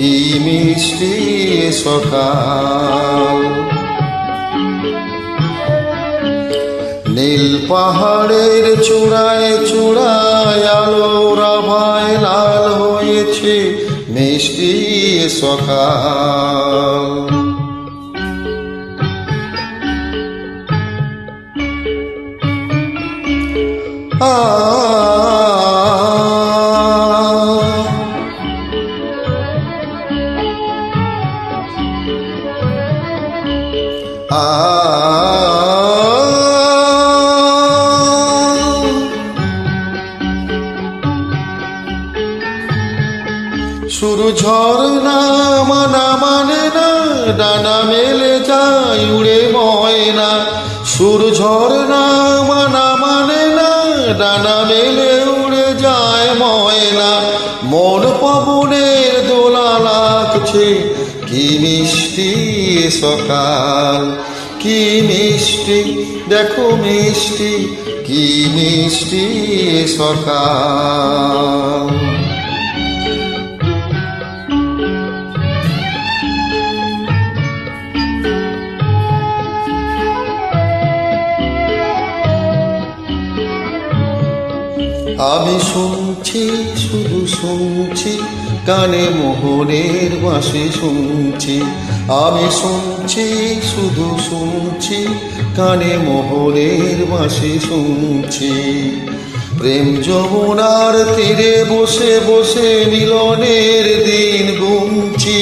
কি মিষ্টি সকাল? নীল পাহাড়ের চূড়ায় চূড়ায় আলোর আভায় লাল হয়েছে মিষ্টি সকাল। আ শুরু ঝর্ণা মানা মানে না, ডানা মেলে যায়, উড়ে ময়না। সুর ঝর্ণা মানা মানে না, ডানা মেলে উড়ে যায় ময়না। মন পবনের দোলা লাগছে, কি মিষ্টি এ সকাল। কি মিষ্টি দেখো মিষ্টি কি মিষ্টি সকাল। আমি শুনছি, শুধু শুনছি, কানে মোহনের বাসে শুনছি। আমি শুনছি, শুধু শুনছি, কানে মোহনের বাসে শুনছি। প্রেম যমুনার তীরে বসে বসে মিলনের দিন গুনছি।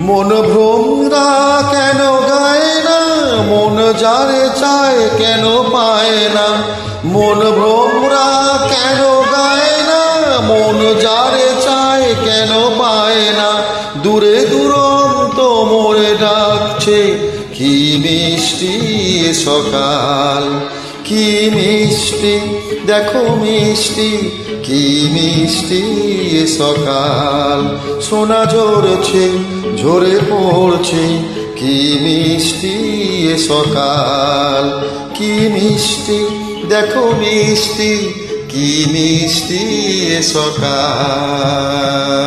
মন ভ্রমরা কেন গায় না? মন যারে চায় কেন পায় না? মন ভ্রমরা কেন গায় না? মন যারে চায় কেন পায় না? দূরে দুরন্ত মোরে ডাকছে, কি মিষ্টি সকাল, কি মিষ্টি, দেখো মিষ্টি, কি মিষ্টি সকাল। সোনা ঝরছে ঝরে পড়ছে কি মিষ্টি এ সকাল কি মিষ্টি দেখো মিষ্টি কি মিষ্টি এ সকাল।